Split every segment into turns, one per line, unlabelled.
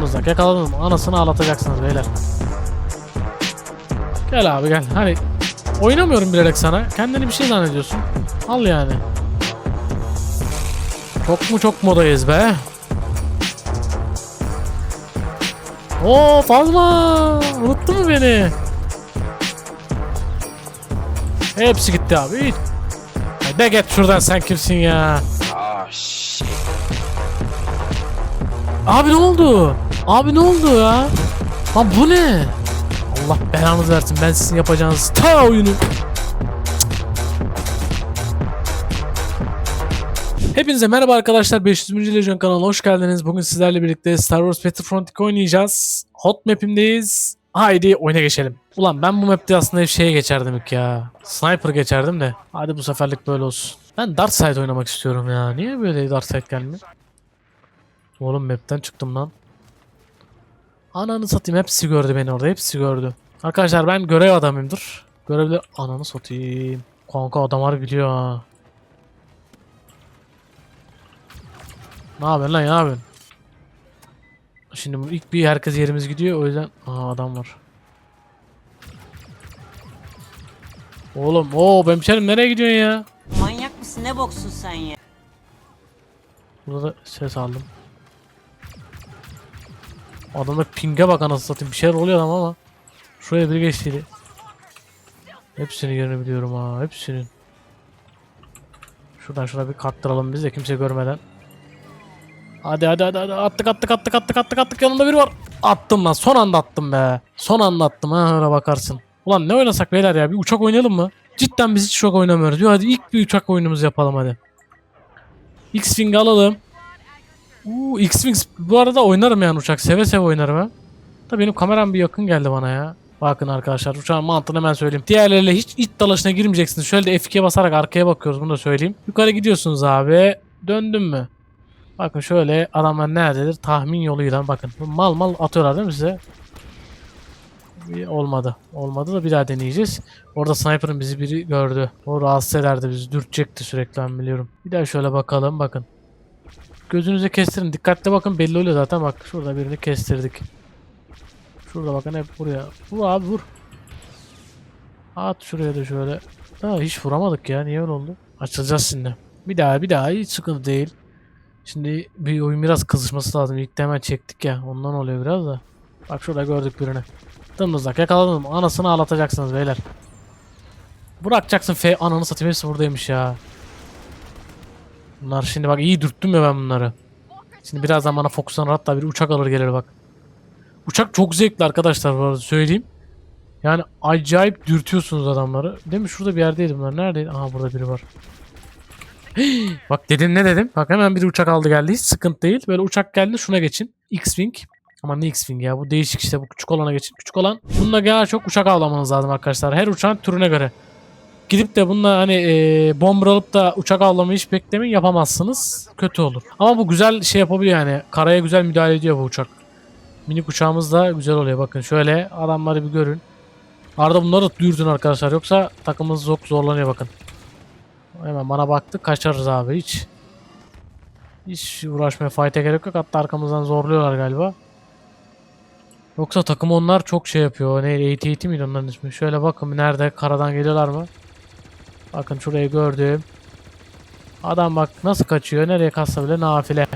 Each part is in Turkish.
Uzak yakaladım. Anasını ağlatacaksınız beyler. Gel abi gel. Hani oynamıyorum bilerek sana. Kendini bir şey zannediyorsun. Al yani. Çok mu çok modayız be. Oo fazla. Unuttun mu beni? Hepsi gitti abi. De git şuradan sen kimsin ya? Abi ne oldu? Abi ne oldu ya? Lan bu ne? Allah belanızı versin ben sizin yapacağınız ta oyunu. Hepinize merhaba arkadaşlar 500. Legion kanalına hoş geldiniz. Bugün sizlerle birlikte Star Wars Battlefront 2 oynayacağız. Hot map'imdeyiz. Haydi oyuna geçelim. Ulan ben bu map'te aslında hep şeye geçerdim ilk ya. Sniper geçerdim de. Hadi bu seferlik böyle olsun. Ben Dark Side oynamak istiyorum ya. Niye böyle Dark Side gelmiyor? Oğlum map'ten çıktım lan. Ananı satayım hepsi gördü beni orada hepsi gördü. Arkadaşlar ben görev adamıyımdır. Görevde ananı satayım. Kanka adamlar biliyor ha. Ne yapıyorsun lan ne yapıyorsun? Şimdi ilk bir herkes yerimiz gidiyor o yüzden Aa adam var. Oğlum o hemşerim nereye gidiyorsun ya?
Manyak mısın? Ne boksun sen ya?
Burada da ses aldım. Adamda pinge bak anasını satayım. Bir şeyler oluyor ama ama. Şuraya biri geçtiydi. Hepsini yerini biliyorum ha. Hepsinin. Şuradan şuna bir kattıralım biz de kimse görmeden. Hadi hadi hadi hadi attık attık attık attık attık attık yanında biri var. Attım lan son anda attım be. Son anda attım ha öyle bakarsın. Ulan ne oynasak beyler ya bir uçak oynayalım mı? Cidden biz hiç uçak oynamıyoruz. Diyor hadi ilk bir uçak oyunumuzu yapalım hadi. X-Wing alalım. Uuu X-Wings bu arada oynarım yani uçak. Seve seve oynarım ha. Da benim kameram bir yakın geldi bana ya. Bakın arkadaşlar uçağın mantığını hemen söyleyeyim. Diğerleriyle hiç it dalaşına girmeyeceksiniz. Şöyle de F2'ye basarak arkaya bakıyoruz bunu da söyleyeyim. Yukarı gidiyorsunuz abi. Döndüm mü? Bakın şöyle adamlar nerededir? Tahmin yoluyla bakın. Mal mal atıyorlar değil mi size? Olmadı. Olmadı da bir daha deneyeceğiz. Orada sniper'ın bizi biri gördü. O rahatsız ederdi bizi. Dürtecekti sürekli ben biliyorum. Bir daha şöyle bakalım bakın. Gözünüze kestirin. Dikkatli bakın belli oluyor zaten. Bak şurada birini kestirdik. Şurada bakın hep buraya. Vur abi vur. At şuraya da şöyle. Ha, hiç vuramadık ya. Niye öyle oldu? Açılacağız şimdi. Bir daha bir daha hiç sıkıntı değil. Şimdi bir oyun biraz kızışması lazım. İlk de hemen çektik ya. Ondan oluyor biraz da. Bak şurada gördük birini. Dımdızlak yakaladım. Anasını ağlatacaksınız beyler. Bırakacaksın F ananı satayım hepsi buradaymış ya. Bunlar şimdi bak iyi dürttüm ya ben bunları. Şimdi birazdan bana fokuslanır hatta bir uçak alır gelir bak. Uçak çok zevkli arkadaşlar bu arada söyleyeyim. Yani acayip dürtüyorsunuz adamları. Değil mi? Şurada bir yerdeydi bunlar. Neredeydi? Aha burada biri var. bak dedim ne dedim? Bak hemen bir uçak aldı geldi. Hiç sıkıntı değil. Böyle uçak geldi şuna geçin. X-Wing. Ama ne X-Wing ya? Bu değişik işte. Bu küçük olana geçin. Küçük olan. Bununla genel çok uçak avlamanız lazım arkadaşlar. Her uçağın türüne göre. Gidip de bununla hani e, bomber alıp da uçak avlamayı hiç beklemeyin yapamazsınız. Kötü olur. Ama bu güzel şey yapabiliyor yani. Karaya güzel müdahale ediyor bu uçak. Minik uçağımız da güzel oluyor. Bakın şöyle adamları bir görün. Arada bunları da dürtün arkadaşlar. Yoksa takımımız çok zorlanıyor bakın. Hemen bana baktı. Kaçarız abi hiç. Hiç uğraşmaya fight'e gerek yok. Hatta arkamızdan zorluyorlar galiba. Yoksa takım onlar çok şey yapıyor. Ne eğiti miydi onların ismi? Şöyle bakın nerede? Karadan geliyorlar mı? Bakın şurayı gördüm. Adam bak nasıl kaçıyor. Nereye kassa bile nafile.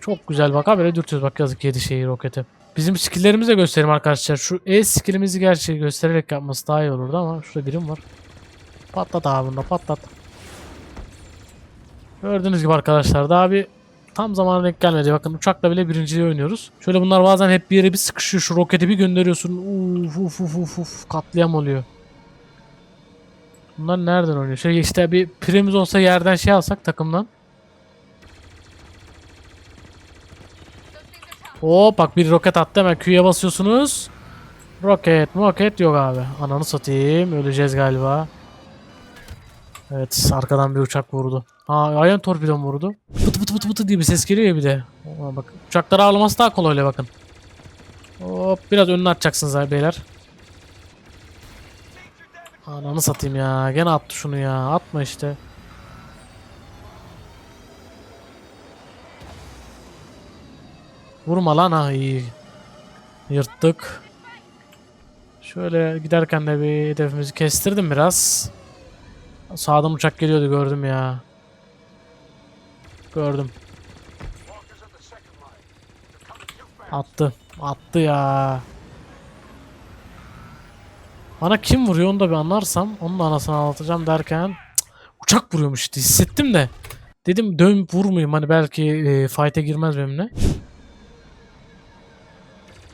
Çok güzel bak. Ha böyle dürtüyoruz. Bak yazık yedi şeyi roketi. Bizim skilllerimizi de göstereyim arkadaşlar. Şu E skillimizi gerçi göstererek yapması daha iyi olurdu ama şurada birim var. Patlat abi bunda patlat. Gördüğünüz gibi arkadaşlar daha bir tam zamana denk gelmedi. Bakın uçakla bile birinciliği oynuyoruz. Şöyle bunlar bazen hep bir yere bir sıkışıyor. Şu roketi bir gönderiyorsun. Uf uf uf uf uf katliam oluyor. Bunlar nereden oynuyor? Şöyle işte bir piremiz olsa yerden şey alsak takımdan. Hop bak bir roket attı hemen Q'ya basıyorsunuz. Roket roket yok abi. Ananı satayım öleceğiz galiba. Evet arkadan bir uçak vurdu. Ha ayağın torpidon vurdu. Pıtı pıtı pıtı pıtı diye bir ses geliyor ya bir de. Aa, bak uçakları ağlaması daha kolay öyle bakın. Hop biraz önüne atacaksınız abi beyler. Ananı satayım ya. Gene attı şunu ya. Atma işte. Vurma lan ha iyi. Yırttık. Şöyle giderken de bir hedefimizi kestirdim biraz. Sağdan uçak geliyordu gördüm ya. Gördüm. Attı. Attı ya. Bana kim vuruyor onu da bir anlarsam onun da anasını anlatacağım derken cık, uçak vuruyormuş işte hissettim de. Dedim dön vurmayayım hani belki e, fight'e girmez benimle.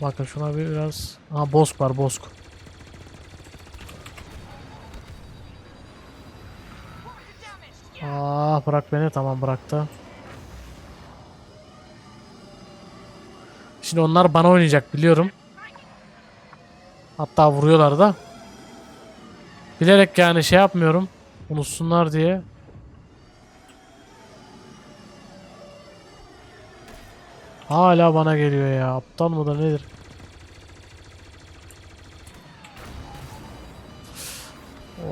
Bakın şuna bir biraz... Ha bosk var bosk. Aa bırak beni tamam bıraktı. Şimdi onlar bana oynayacak biliyorum. Hatta vuruyorlar da. Bilerek yani şey yapmıyorum. Unutsunlar diye. Hala bana geliyor ya. Aptal mıdır nedir?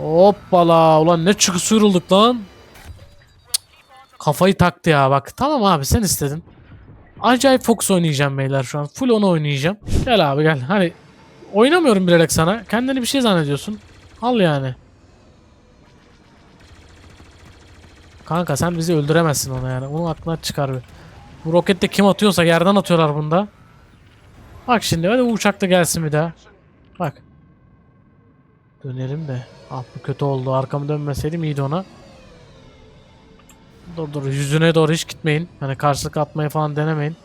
Hoppala. Ulan ne çıkı sıyrıldık lan. Kafayı taktı ya bak. Tamam abi sen istedin. Acayip Fox oynayacağım beyler şu an. Full onu oynayacağım. Gel abi gel. Hani oynamıyorum bilerek sana. Kendini bir şey zannediyorsun. Al yani. Kanka sen bizi öldüremezsin ona yani. Onu aklına çıkar bir. Bu rokette kim atıyorsa yerden atıyorlar bunda. Bak şimdi hadi bu uçakta gelsin bir daha. Bak. Dönelim de. Ah bu kötü oldu. Arkamı dönmeseydim iyiydi ona. Dur dur yüzüne doğru hiç gitmeyin. Hani karşılık atmayı falan denemeyin.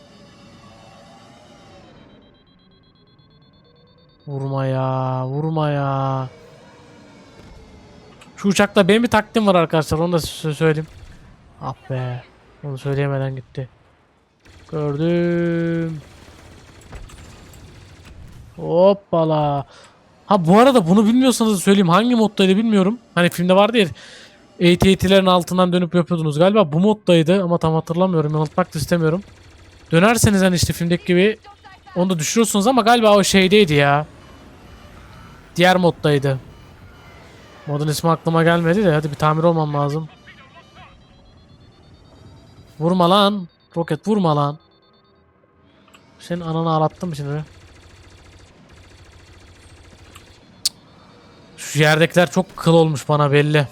Vurma ya, vurma ya. Şu uçakta benim bir taktiğim var arkadaşlar. Onu da söyleyeyim. Ah be. Onu söyleyemeden gitti. Gördüm. Hoppala. Ha bu arada bunu bilmiyorsanız söyleyeyim. Hangi moddaydı bilmiyorum. Hani filmde vardı ya. AT-AT'lerin altından dönüp yapıyordunuz. Galiba bu moddaydı ama tam hatırlamıyorum. Yanıltmak da istemiyorum. Dönerseniz hani işte filmdeki gibi onu da düşürüyorsunuz ama galiba o şeydeydi ya. Diğer moddaydı. Modun ismi aklıma gelmedi de hadi bir tamir olmam lazım. Vurma lan. Roket vurma lan. Senin ananı ağlattım şimdi? Şu yerdekiler çok kıl olmuş bana belli.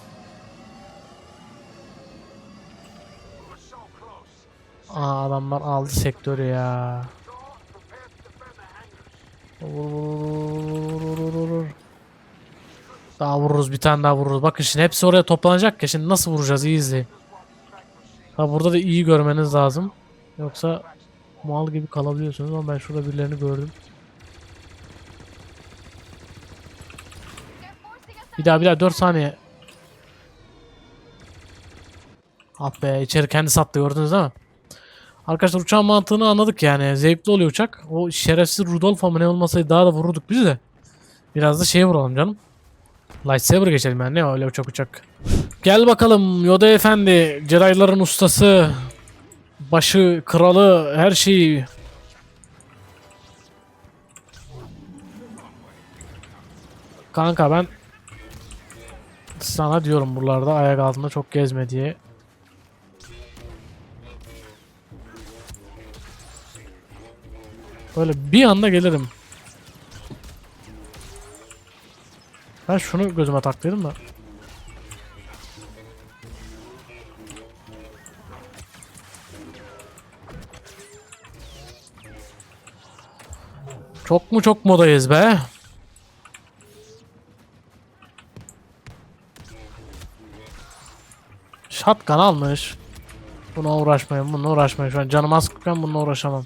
Aa adamlar aldı sektörü ya. Vur, vur, vur. Daha vururuz bir tane daha vururuz. Bakın şimdi hepsi oraya toplanacak ya şimdi nasıl vuracağız iyi izleyin. Ha burada da iyi görmeniz lazım. Yoksa mal gibi kalabiliyorsunuz ama ben şurada birilerini gördüm. Bir daha bir daha 4 saniye. Ah be içeri kendi sattı gördünüz değil mi? Arkadaşlar uçağın mantığını anladık yani. Zevkli oluyor uçak. O şerefsiz Rudolf ama ne olmasaydı daha da vururduk biz de. Biraz da şey vuralım canım. Lightsaber geçelim yani ne öyle uçak uçak. Gel bakalım Yoda Efendi. Jedi'ların ustası. Başı, kralı, her şeyi. Kanka ben sana diyorum buralarda ayak altında çok gezme diye. Böyle bir anda gelirim. Ben şunu gözüme taktıydım da. Çok mu çok modayız be? Shotgun almış. Buna uğraşmayın, bununla uğraşmayın. Şu an canım az ben bununla uğraşamam.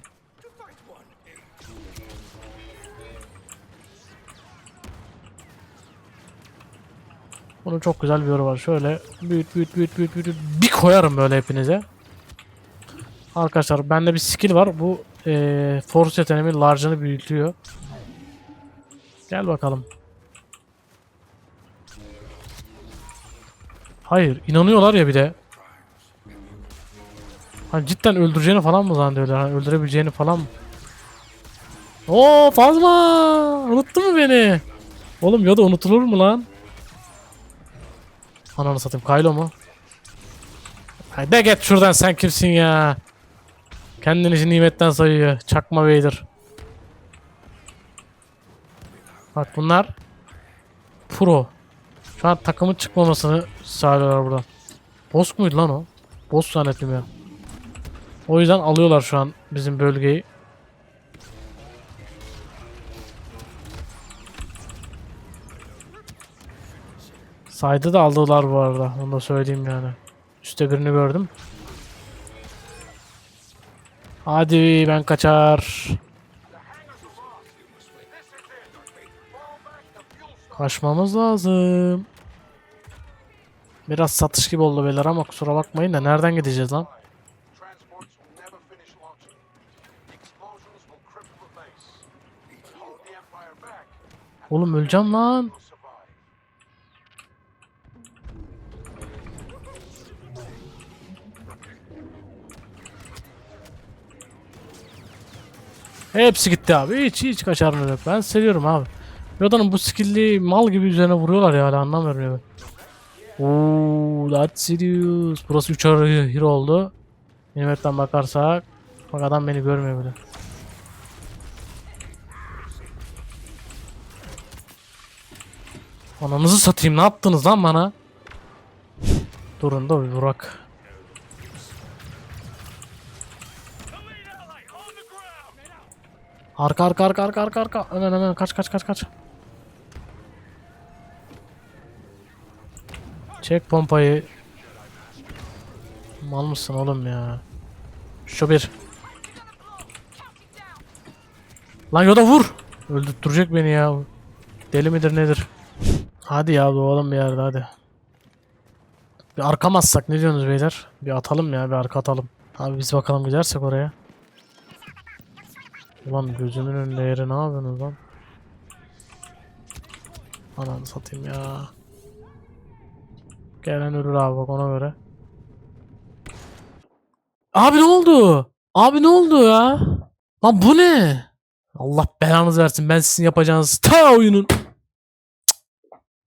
Bunun çok güzel bir yoru var. Şöyle büyüt büyüt büyüt büyüt büyüt bir koyarım böyle hepinize. Arkadaşlar bende bir skill var. Bu eee force yeteneğimin large'ını büyütüyor. Gel bakalım. Hayır inanıyorlar ya bir de. Hani cidden öldüreceğini falan mı zannediyorlar? Hani öldürebileceğini falan mı? Oo fazla. Unuttu mu beni? Oğlum Yoda unutulur mu lan? Ananı satayım Kylo mu? Haydi git şuradan sen kimsin ya? Kendini nimetten sayıyor. Çakma Vader. Bak bunlar pro. Şu an takımın çıkmamasını sağlıyorlar buradan. Boss muydu lan o? Boss zannettim ya. O yüzden alıyorlar şu an bizim bölgeyi. Saydı da aldılar bu arada. Onu da söyleyeyim yani. Üste birini gördüm. Hadi ben kaçar. Kaçmamız lazım. Biraz satış gibi oldu beyler ama kusura bakmayın da nereden gideceğiz lan?
Transports will never
Hepsi gitti abi. Hiç hiç kaçarım yok. Ben seviyorum abi. Yoda'nın bu skill'i mal gibi üzerine vuruyorlar ya hala anlamıyorum ya. Ooo that's serious. Burası 3 hero oldu. Nimetten bakarsak. Bak adam beni görmüyor bile. Ananızı satayım ne yaptınız lan bana? Durun da bir vurak. Arka arka arka arka arka arka. Hemen hemen kaç kaç kaç kaç. Çek pompayı. Mal mısın oğlum ya? Şu bir. Lan Yoda vur. Öldürtecek beni ya. Deli midir nedir? Hadi ya doğalım bir yerde hadi. Bir arkamazsak ne diyorsunuz beyler? Bir atalım ya bir arka atalım. Abi biz bakalım gidersek oraya. Ulan gözümün önünde yeri ne yapıyorsunuz lan? Ananı satayım ya. Gelen ölür abi bak ona göre. Abi ne oldu? Abi ne oldu ya? Lan bu ne? Allah belanızı versin ben sizin yapacağınız ta oyunun